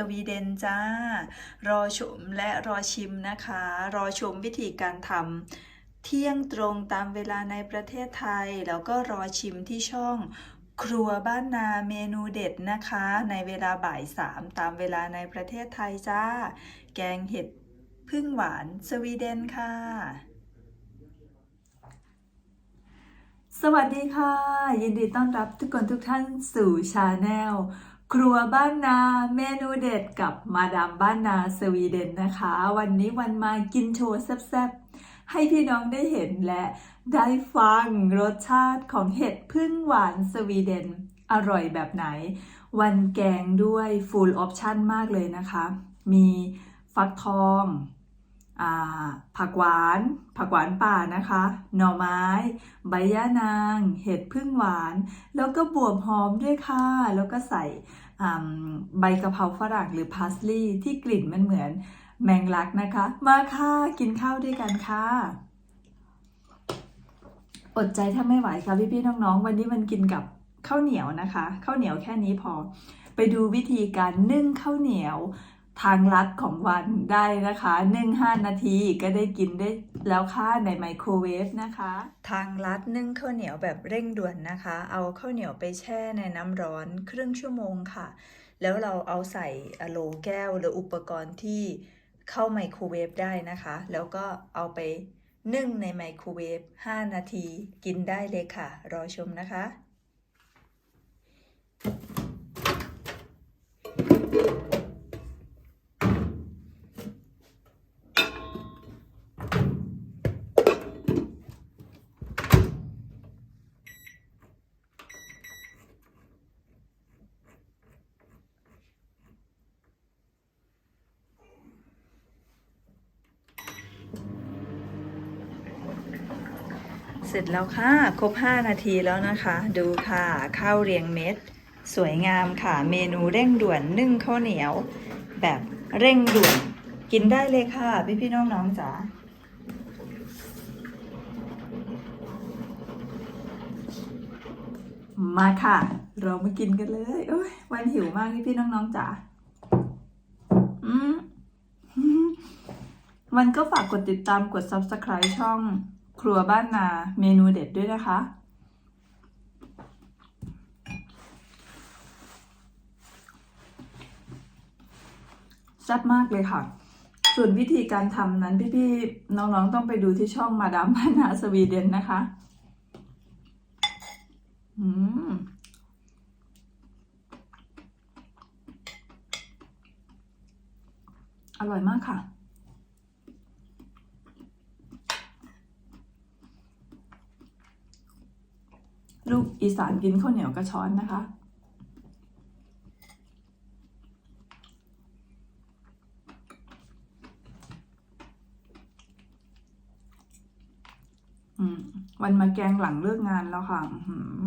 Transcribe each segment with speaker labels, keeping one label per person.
Speaker 1: สวีเดนจ้า รอชมและรอชิมนะคะ รอชมวิธีการทำเที่ยงตรงตามเวลาในประเทศไทย แล้วก็รอชิมที่ช่องครัวบ้านนาเมนูเด็ดนะคะ ในเวลาบ่ายสามตามเวลาในประเทศไทยจ้า แกงเห็ดพึ่งหวานสวีเดนค่ะ สวัสดีค่ะ ยินดีต้อนรับทุกคนทุกท่านสู่ชาแนล ครัวบ้านนาเมนูเด็ดกับมาดามบ้านนาสวีเดนนะคะ วันนี้วันมากินโชว์แซ่บๆ ให้พี่น้องได้เห็นและได้ฟังรสชาติของเห็ดพึ่งหวานสวีเดน อร่อยแบบไหน วันแกงด้วย full option มากเลยนะคะ มีฟักทองอผักหวาน ผักหวานป่านะคะ หน่อไม้ ใบย่านาง เห็ดพึ่งหวาน แล้วก็บวบหอมด้วยค่ะ แล้วก็ใส่ ใบกะเพราฝรั่งหรือพาสลีย์ที่กลิ่นมันเหมือนแมงลักนะคะ มาค่ะกินข้าวด้วยกันค่ะ อดใจถ้าไม่ไหวค่ะพี่ๆน้องๆ วันนี้มันกินกับข้าวเหนียวนะคะ ข้าวเหนียวแค่นี้พอ ไปดูวิธีการนึ่งข้าวเหนียว ทางลัดของวันได้นะคะนึ่ง5นาทีก็ได้กินได้แล้วค่ะในไมโครเวฟนะคะ ทางลัดนึ่งข้าวเหนียวแบบเร่งด่วนนะคะ เอาข้าวเหนียวไปแช่ในน้ำร้อนครึ่งชั่วโมงค่ะ แล้วเราเอาใส่อะโลแก้วหรืออุปกรณ์ที่เข้าไมโครเวฟได้นะคะ แล้วก็เอาไปนึ่งในไมโครเวฟ5นาทีกินได้เลยค่ะ รอชมนะคะ เสร็จแล้วค่ะ ครบ 5 นาทีแล้วนะคะ ดูค่ะ ข้าวเรียงเม็ด สวยงามค่ะ เมนูเร่งด่วนนึ่งข้าวเหนียว แบบเร่งด่วน กินได้เลยค่ะ พี่พี่ๆน้องๆจ๋ามาค่ะ เรามากินกันเลยโอ้ยวันหิวมากพี่พี่ๆน้องๆจ๋าอืมวันก็ฝากกดติดตามกด subscribe ช่อง ครัวบ้านนาเมนูเด็ดด้วยนะคะ แซ่บมากเลยค่ะ ส่วนวิธีการทำนั้นพี่ๆน้องๆต้องไปดูที่ช่องมาดามบ้านนาสวีเดนนะคะอืมอร่อยมากค่ะ ลูกอีสานกินข้าวเหนียวกระช้อนนะคะ วันมาแกงหลังเลิกงานแล้วค่ะอือหือ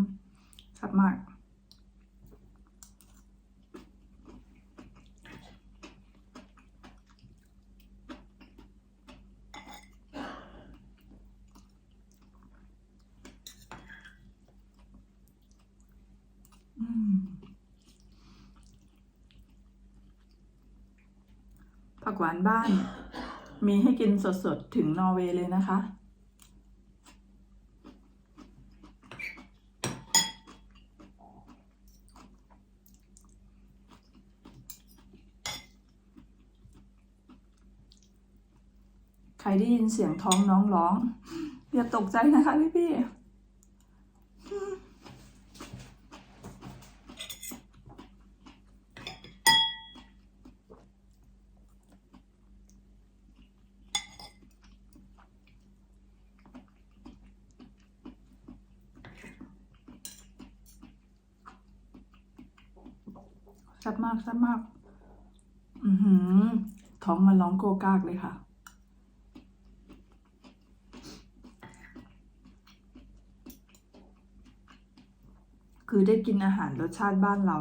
Speaker 1: ชัดมาก ผักหวานบ้าน มีให้กินสดๆ ถึงนอร์เวย์เลยนะคะ ใครได้ยินเสียงท้องน้องร้อง อย่าตกใจนะคะพี่พี่ๆ แซ่บมากแซ่บมาก อือหือ ท้องมันร้องโกกากเลยค่ะ คือได้กินอาหารรสชาติบ้านเรา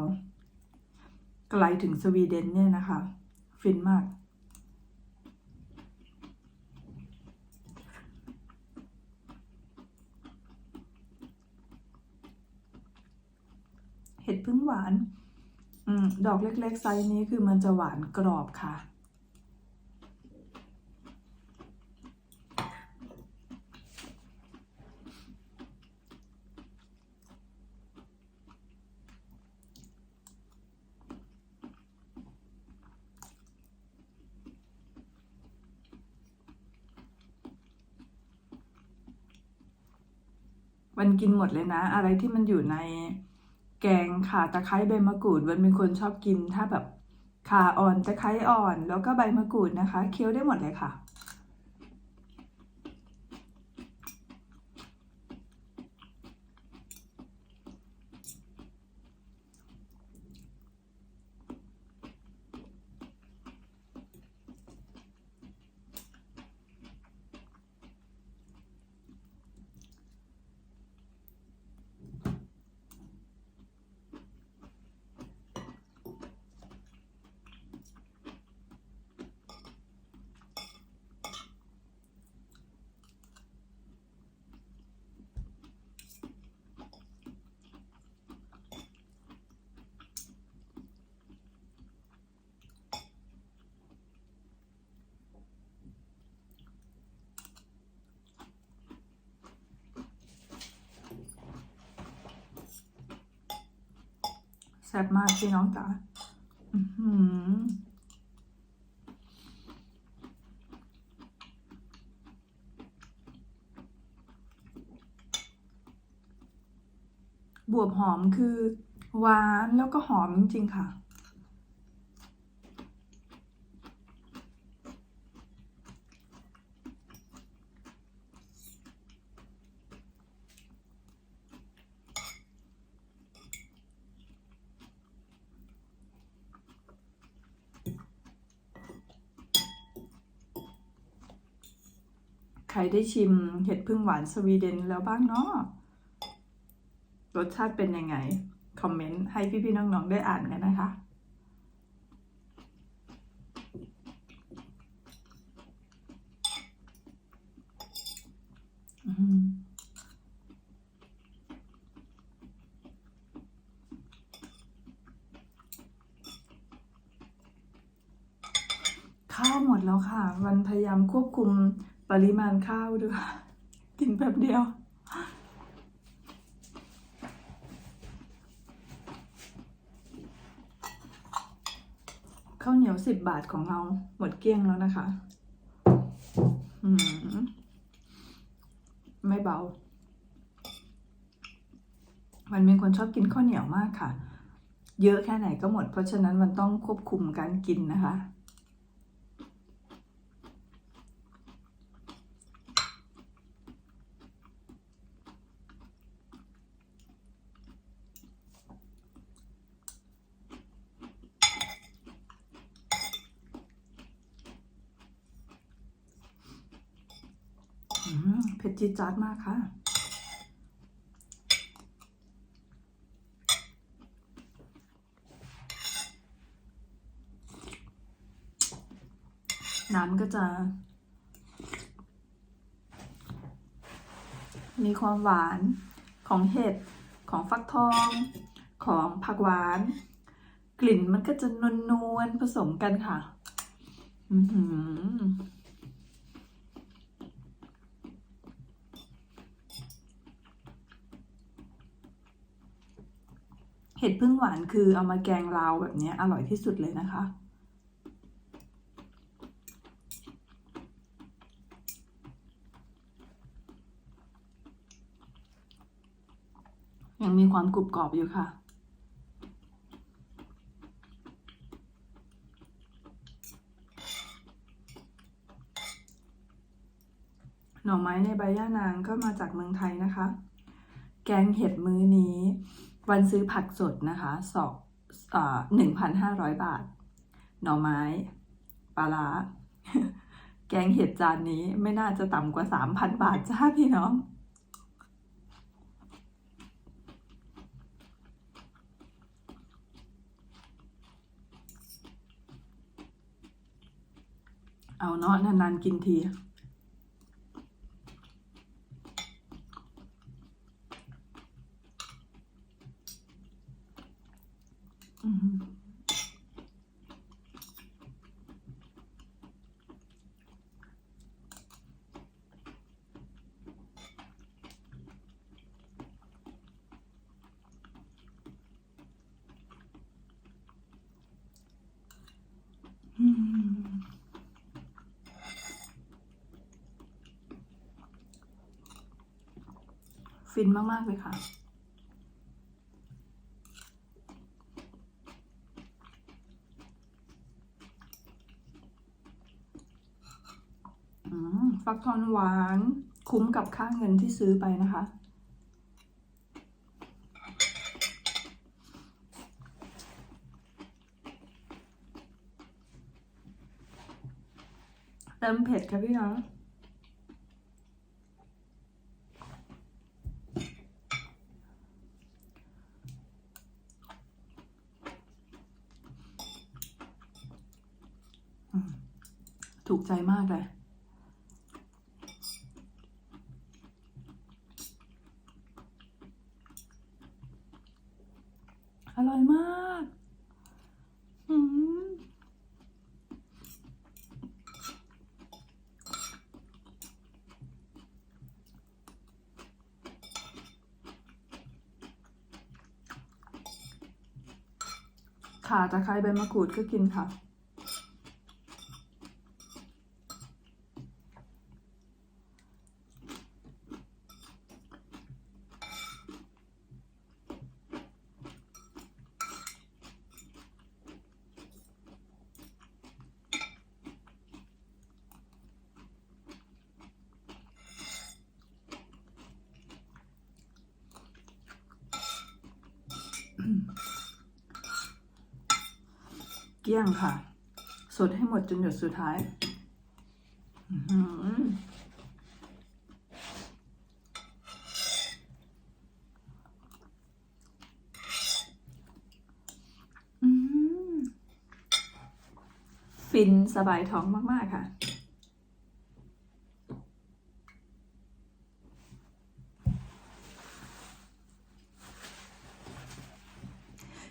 Speaker 1: ไกลถึงสวีเดนเนี่ยนะคะ ฟินมากเห็ดพึ่งหวาน ดอกเล็กๆไซส์นี้คือมันจะหวานกรอบค่ะวันกินหมดเลยนะ อะไรที่มันอยู่ใน แกงข่าตะไคร้ใบมะกรูดวันเป็นคนชอบกินถ้าแบบข่าอ่อนตะไคร้อ่อน แล้วก็ใบมะกรูดนะคะ เคี้ยวได้หมดเลยค่ะ แซ่บมากพี่น้องจ๋าบวบหอมคือหวานแล้วก็หอมจริงๆค่ะ ใครได้ชิมเห็ดพึ่งหวานสวีเดนแล้วบ้างเนาะรสชาติเป็นยังไง คอมเมนต์ให้พี่ๆน้องๆได้อ่านกันนะคะอืมข้าวหมดแล้วค่ะ วันพยายามควบคุม ปริมาณข้าวด้วยกินแป๊บเดียว ข้าวเหนียวสิบบาทของเราหมดเกลี้ยงแล้วนะคะ อืม ไม่เบา มันเป็นคนชอบกินข้าวเหนียวมากค่ะ เยอะแค่ไหนก็หมด เพราะฉะนั้นมันต้องควบคุมการกินนะคะ อืม เผ็ดจี๊ดจ๊าดมากค่ะ น้ำก็จะ มีความหวานของเห็ด ของฟักทอง ของผักหวาน กลิ่นมันก็จะนวลๆผสมกันค่ะ อือหือ เห็ดพึ่งหวานคือเอามาแกงลาวแบบนี้อร่อยที่สุดเลยนะคะ ยังมีความกรุบกรอบอยู่ค่ะ หน่อไม้ในใบย่านางก็มาจากเมืองไทยนะคะ แกงเห็ดมื้อนี้ วันซื้อผักสดนะคะสองหนึ่งพันห้าร้อยบาท หน่อไม้ปลาร้าแกงเห็ดจานนี้ไม่น่าจะต่ำกว่าสามพันบาทจ้าพี่น้อง เอาเนาะนานๆกินที ฟินมาก ๆ เลยค่ะ ฟักทองหวานคุ้มกับค่าเงินที่ซื้อไปนะคะ เติมเผ็ดค่ะพี่น้อง ถูกใจมากเลยอร่อยมากอืมขาตะไคร้ใบมะกรูดก็กินค่ะ กลี้ยงค่ะ สดให้หมดจนหยดสุดท้ายฟินสบายท้องมาก ๆ ค่ะ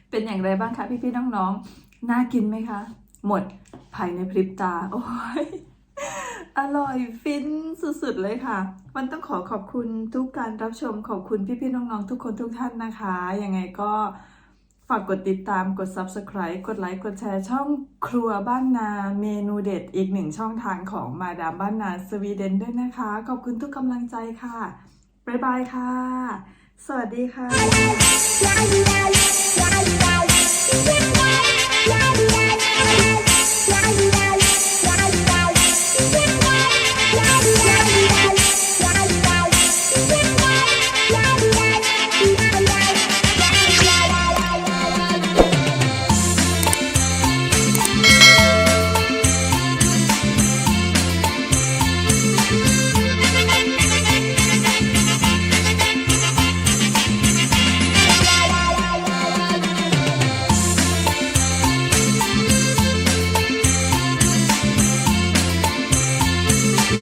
Speaker 1: เป็นอย่างไรบ้างคะพี่ ๆ น้อง ๆ น่ากินไหมคะ หมดภายในพริบตา โอ้ยอร่อยฟินสุดๆเลยค่ะ มันต้องขอขอบคุณทุกการรับชมขอบคุณพี่ๆน้องๆทุกคนทุกท่านนะคะ ยังไงก็ฝากกดติดตามกด Subscribe กดไลค์กดแชร์ช่องครัวบ้านนาเมนูเด็ดอีกหนึ่งช่องทางของมาดามบ้านนาสวีเดนด้วยนะคะ ขอบคุณทุกกำลังใจค่ะ บ๊ายบายค่ะ สวัสดีค่ะ